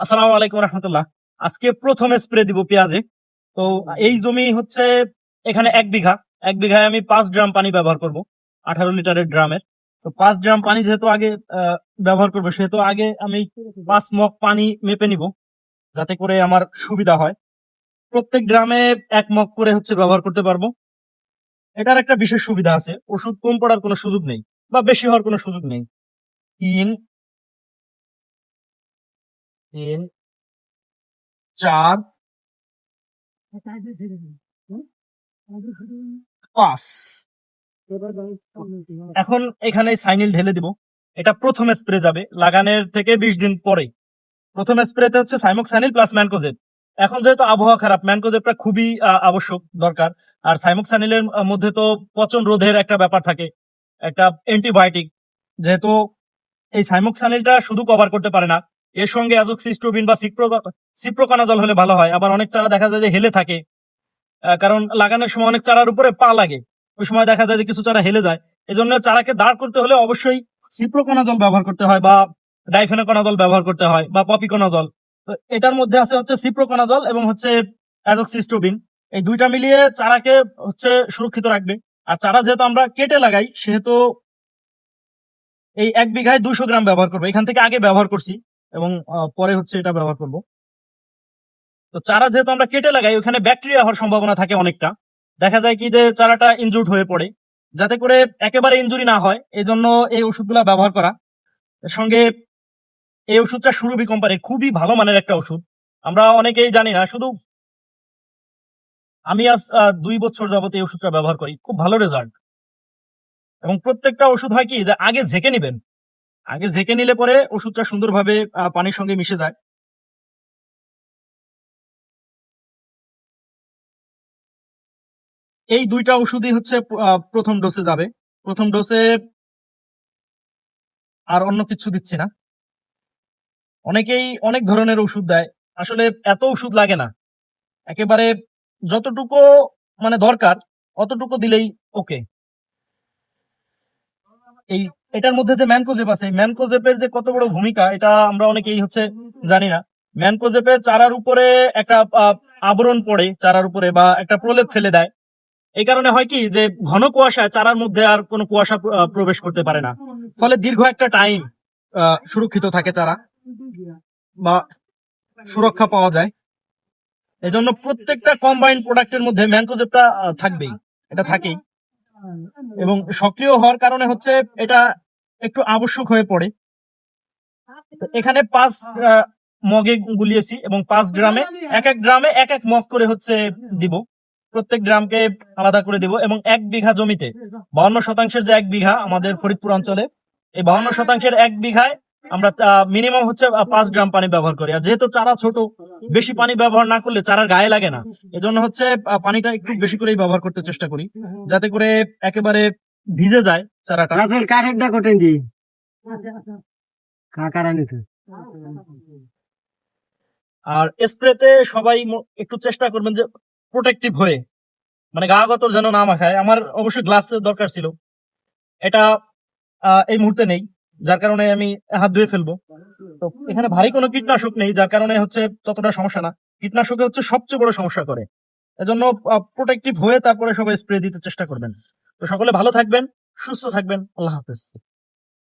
আসসালামু আলাইকুম রহমতুল্লাহ। আজকে প্রথম স্প্রে দিব পেঁয়াজে। তো এই জমি হচ্ছে এখানে এক বিঘা। এক বিঘায় আমি পাঁচ ড্রাম পানি ব্যবহার করব, আঠারো লিটারের ড্রামের। তো পাঁচ ড্রাম পানি যেহেতু আগে ব্যবহার করব, সেহেতু আগে আমি পাঁচ মগ পানি মেপে নিব, যাতে করে আমার সুবিধা হয়। প্রত্যেক ড্রামে এক মগ করে হচ্ছে ব্যবহার করতে পারব। এটার একটা বিশেষ সুবিধা আছে, ওষুধ কম পড়ার কোনো সুযোগ নেই, বা বেশি হওয়ার কোনো সুযোগ নেই। তিন তিন, চার, পাঁচ। এখন এখানে সাইনিল ঢেলে দিব। এটা প্রথম স্প্রে যাবে লাগানোর থেকে বিশ দিন পরে। প্রথম স্প্রেতে হচ্ছে প্লাস এখন যেহেতু আবহাওয়া খারাপ, ম্যানকোজেবটা খুবই আবশ্যক, দরকার। আর সাইমক সাইনিলের মধ্যে তো পচন রোধের একটা ব্যাপার থাকে, একটা অ্যান্টিবায়োটিক। যেহেতু এই সাইমক সাইনিলটা শুধু কভার করতে পারে না এর সঙ্গে অ্যাজোক্সিস্ট্রোবিন বা সিপ্রো সিপ্রোকানাজল হলে ভালো হয়। আবার অনেক চারা দেখা যায় যে হেলে থাকে। কারণ লাগানোর সময় অনেক চারার উপরে পা লাগে। ওই সময় দেখা যায় যে কিছু চারা হেলে যায়। এই জন্য চারাকে দাঁড় করতে হলে অবশ্যই সিপ্রোকোনাজল ব্যবহার করতে হয় বা ডাইফেনোকোনাজল ব্যবহার করতে হয় বা পপিকোনাজল তো এটার মধ্যে আছে হচ্ছে সিপ্রোকোনাজল এবং হচ্ছে অ্যাজোক্সিস্টোবিন এই দুইটা মিলিয়ে চারাকে হচ্ছে সুরক্ষিত রাখবে। আর চারা যেহেতু আমরা কেটে লাগাই, সেহেতু এই এক বিঘায় দুশো গ্রাম ব্যবহার করব। এখান থেকে আগে ব্যবহার করছি। এবং পরে হচ্ছে এটা ব্যবহার করব। তো চারা যেহেতু আমরা কেটে লাগাই, ওখানে ব্যাকটেরিয়া হওয়ার সম্ভাবনা থাকে অনেকটা। দেখা যায় কি যে চারাটা ইনজুর্ড হয়ে পড়ে। যাতে করে একেবারে ইনজুরি না হয় এই জন্য এই ওষুধগুলা ব্যবহার করা। সঙ্গে এই ওষুধটা সুরভি কোম্পানির খুবই ভালো মানের একটা ওষুধ। আমরা অনেকেই জানি না, শুধু আমি আজ দুই বছর যাবত এই ওষুধটা ব্যবহার করি। খুব ভালো রেজাল্ট এবং প্রত্যেকটা ওষুধ হয় কি যে আগে ঝেঁকে নিবেন। আগে ঝেঁকে নিলে পরে ওষুধটা সুন্দরভাবে পানির সঙ্গে মিশে যায়। এই দুইটা ওষুধই হচ্ছে প্রথম ডোসে যাবে। প্রথম ডোসে আর অন্য কিছু দিচ্ছি না। অনেকেই অনেক ধরনের ওষুধ দেয়। আসলে এত ওষুধ লাগে না। একেবারে যতটুকু মানে দরকার, অতটুকু দিলেই ওকে। এই এটার মধ্যে যে ম্যানকোজেপ আছে ম্যানকোজেপের যে কত বড় ভূমিকা, এটা আমরা অনেকেই হচ্ছে জানি না। ম্যানকোজেপের চারার উপরে একটা আবরণ পড়ে চারার উপরে বা একটা প্রলেপ ফেলে দেয়। এই কারণে হয় কি যে ঘন কুয়াশায় চারার মধ্যে আর কোনো কুয়াশা প্রবেশ করতে পারে না। ফলে দীর্ঘ একটা টাইম সুরক্ষিত থাকে চারা বা সুরক্ষা পাওয়া যায়। এজন্য প্রত্যেকটা কম্বাইন্ড প্রোডাক্টের মধ্যে ম্যানকোজেপটা থাকবেই, এটা থাকেই। এবং সক্রিয় হওয়ার কারণে হচ্ছে এটা একটু আবশ্যক হয়ে পড়ে। এখানে পাঁচ মগে গুলিয়েছি এবং পাঁচ গ্রামে, এক এক গ্রামে এক এক মগ করে হচ্ছে দিব। প্রত্যেক গ্রামকে আলাদা করে দিব এবং এক বিঘা জমিতে বাউন্ন শতাংশের যে এক বিঘা আমাদের ফরিদপুর অঞ্চলে, এই বাউন্ন শতাংশের এক বিঘায় আমরা মিনিমাম হচ্ছে পাঁচ গ্রাম পানি ব্যবহার করি। আর যেহেতু চারা ছোট বেশি পানি ব্যবহার না করলে চারার গায়ে লাগে না। এজন্য হচ্ছে পানিটা একটু বেশি করেই ব্যবহার করতে চেষ্টা করি যাতে করে একেবারে ভিজে যায় চারাটা। রাসেল কাঠেরটা কোটেন দি। কাকারা নিত আর স্প্রেতে সবাই একটু চেষ্টা করবেন যে প্রোটেক্টিভ হয়ে মানে গা গতর যেন না মাখায়। আমার অবশ্যই গ্লাস দরকার ছিল। এটা এই মুহূর্তে নেই। যার কারণে আমি হাত ধুয়ে ফেলব। তো এখানে ভারী কোনো কীটনাশক নেই, যার কারণে হচ্ছে ততটা সমস্যা না। কীটনাশকে হচ্ছে সবচেয়ে বড় সমস্যা করে। এজন্য প্রোটেক্টিভ হয়ে তারপরে সবাই স্প্রে দিতে চেষ্টা করবেন। তো সকলে ভালো থাকবেন, সুস্থ থাকবেন। আল্লাহ হাফেজ।